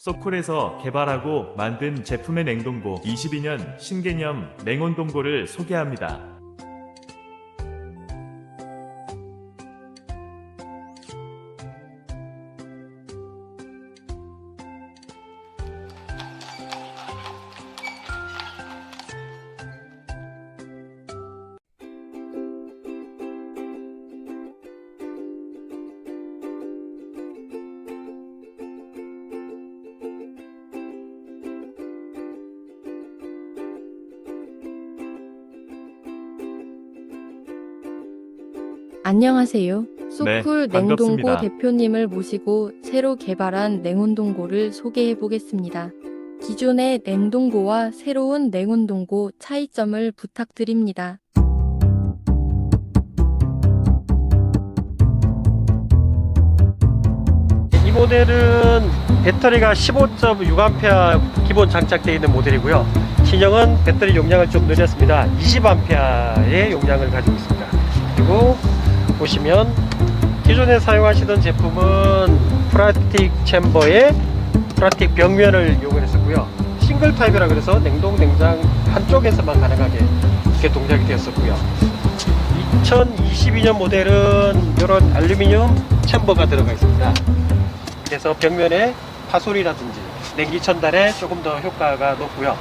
소쿨에서 개발하고 만든 제품의 냉동고 22년 신개념 냉온동고를 소개합니다. 안녕하세요. 소쿨 네, 냉동고. 대표님을 모시고 새로 개발한 냉온동고를 소개해 보겠습니다. 기존의 냉동고와 새로운 냉온동고 차이점을 부탁드립니다. 이 모델은 배터리가 15.6A 기본 장착되어 있는 모델이고요. 신형은 배터리 용량을 좀 늘렸습니다. 20A의 용량을 가지고 있습니다. 그리고 보시면 기존에 사용하시던 제품은 프라틱 챔버에 프라틱 벽면을 이용을 했었고요. 싱글 타입이라 그래서 냉동 냉장 한쪽에서만 가능하게 이렇게 동작이 되었었고요. 2022년 모델은 이런 알루미늄 챔버가 들어가 있습니다. 그래서 벽면에 파솔이라든지 냉기 전달에 조금 더 효과가 높고요.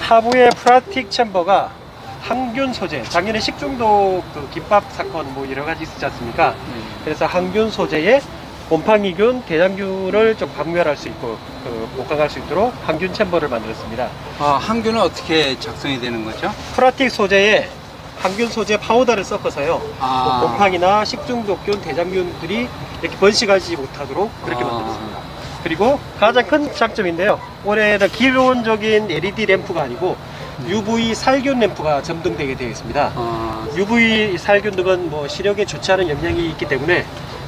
하부의 프라틱 챔버가 항균 소재, 작년에 식중독 그 김밥 사건 뭐 여러 가지 있었지 않습니까? 그래서 항균 소재에 곰팡이균, 대장균을 좀 박멸할 수 있고 그 복강할 수 있도록 항균 챔버를 만들었습니다. 아, 항균은 어떻게 작성이 되는 거죠? 프라틱 소재에 항균 소재 파우더를 섞어서요. 뭐 아, 곰팡이나 식중독균, 대장균들이 이렇게 번식하지 못하도록 그렇게 아. 만들었습니다. 그리고 가장 큰 장점인데요. 올해는 기본적인 LED 램프가 아니고 UV 살균 램프가 점등되게 되어 있습니다. 아, UV 살균 등은 뭐 시력에 좋지 않은 영향이 있기 때문에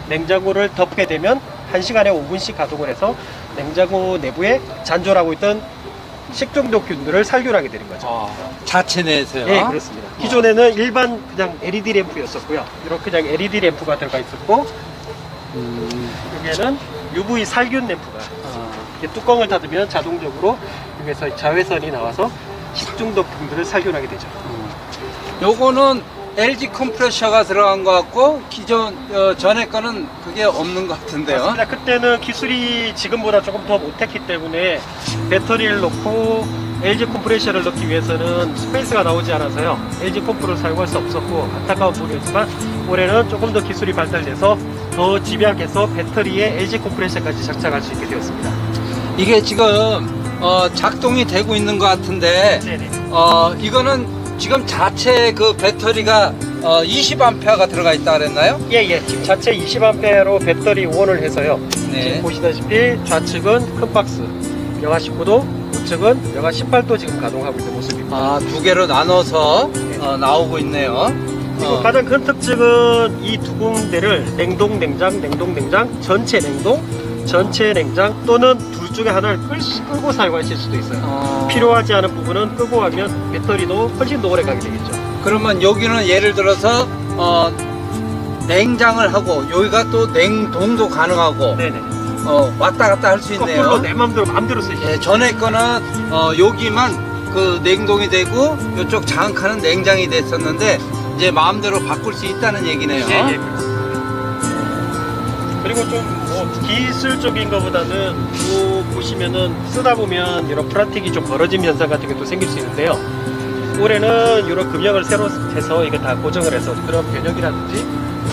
냉장고를 덮게 되면 1시간에 5분씩 가동을 해서 냉장고 내부에 잔존하고 있던 식중독균들을 살균하게 되는 거죠. 아, 자체 내에서요? 예, 그렇습니다. 기존에는 일반 그냥 LED 램프였었고요. 이렇게 그냥 LED 램프가 들어가 있었고 음, 여기에는 UV 살균 램프가 아, 이렇게 뚜껑을 닫으면 자동적으로 여기서 자외선이 나와서 식중독균들을 살균하게 되죠. 음. 요거는 LG 컴프레셔가 들어간 것 같고 기존 어, 전에 거는 그게 없는 것 같은데요. 맞습니다. 그때는 기술이 지금보다 조금 더 못했기 때문에 배터리를 넣고 LG 컴프레셔를 넣기 위해서는 스페이스가 나오지 않아서요. LG 컴프를 사용할 수 없었고 안타까운 부분이었지만 올해는 조금 더 기술이 발달돼서 더 집약해서 배터리에 LG 컴프레셔까지 장착할 수 있게 되었습니다. 이게 지금 어, 작동이 되고 있는 것 같은데 네네. 어, 이거는 지금 자체 그 배터리가 어, 20A가 들어가 있다 그랬나요? 예, 예. 지금 자체 20A로 배터리 원을 해서요. 네. 지금 보시다시피 좌측은 큰 박스, 영하 19도, 우측은 영하 18도 지금 가동하고 있는 모습입니다. 아, 두 개로 나눠서 어, 나오고 있네요. 그리고 어. 가장 큰 특징은 이두 군데를 냉동, 냉장, 냉동, 냉장, 전체 냉동, 전체 냉장 또는 둘 중에 하나를 끌, 끄고 사용하실 수도 있어요. 어, 필요하지 않은 부분은 끄고 하면 배터리도 훨씬 더 오래 가게 되겠죠. 그러면 여기는 예를 들어서 어, 냉장을 하고 여기가 또 냉동도 가능하고 네네. 어, 왔다 갔다 할 수 있네요. 거꾸로 내 맘대로 마음대로 쓰시죠. 예, 전에 거는 어, 여기만 그 냉동이 되고 이쪽 장칸은 냉장이 됐었는데 이제 마음대로 바꿀 수 있다는 얘기네요. 예, 예. 그리고 좀뭐 기술적인 것보다는 또 보시면은 쓰다 보면 이런 프라틱이 좀 벌어짐 현상 같은 게 또 생길 수 있는데요. 올해는 이런 금형을 새로 해서 이거 다 고정을 해서 그런 변형이라든지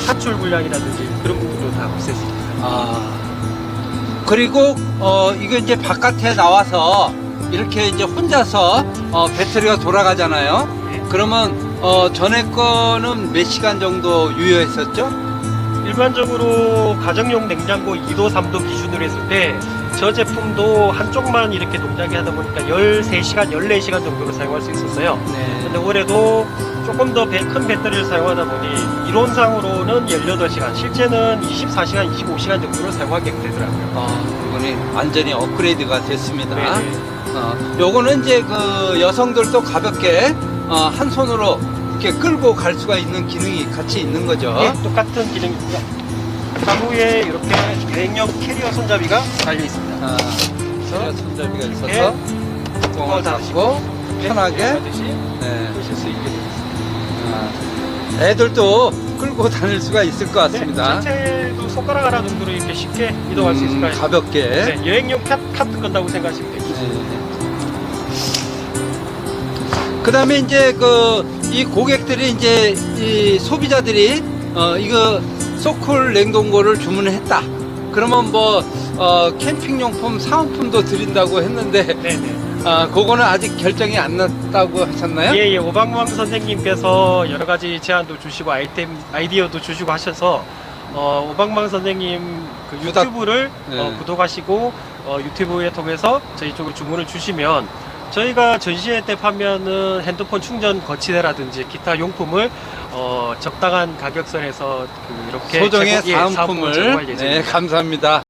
사출 불량이라든지 그런 부분도 다 없앴습니다. 아 그리고 어 이거 이제 바깥에 나와서 이렇게 이제 혼자서 어, 배터리가 돌아가잖아요. 그러면 어 전에 거는 몇 시간 정도 유효했었죠? 일반적으로 가정용 냉장고 2도, 3도 기준으로 했을 때 저 제품도 한쪽만 이렇게 동작이 하다 보니까 13시간, 14시간 정도로 사용할 수 있었어요. 네. 근데 올해도 조금 더 큰 배터리를 사용하다 보니 이론상으로는 18시간, 실제는 24시간, 25시간 정도로 사용하게 되더라고요. 아 이번에 완전히 업그레이드가 됐습니다. 네네. 어, 요거는 이제 그 여성들도 가볍게 어, 한 손으로 이렇게 끌고 갈 수가 있는 기능이 같이 있는 거죠. 예, 똑같은 기능입니다. 사후에 이렇게 여행용 캐리어 손잡이가 달려 있습니다. 아, 그래서 손잡이가 있어서 네. 뚜껑을 닫고 편하게 네. 보실 수 있게 되겠습니다. 아, 애들도 끌고 다닐 수가 있을 것 같습니다. 네, 전체도 손가락 하나 정도로 이렇게 쉽게 이동할 수 있을 음, 거예요. 가볍게. 네, 여행용 카, 카트 건다고 생각하시면 되겠습니다. 그 다음에 이제 그 이 고객들이 이제 이 소비자들이 어 이거 소쿨 냉동고를 주문했다. 그러면 뭐 어, 캠핑 용품 사은품도 드린다고 했는데 네네. 아 그거는 아직 결정이 안 났다고 하셨나요? 예, 예. 오방왕 선생님께서 여러 가지 제안도 주시고 아이템, 아이디어도 주시고 하셔서 어, 오방망 선생님 그 유튜브를 네. 어, 구독하시고 어, 유튜브에 통해서 저희 쪽으로 주문을 주시면 저희가 전시회 때 파면은 핸드폰 충전 거치대라든지 기타 용품을 어, 적당한 가격선에서 그 이렇게 소정의 제공- 예, 사은품을 제공할 네 예정입니다. 감사합니다.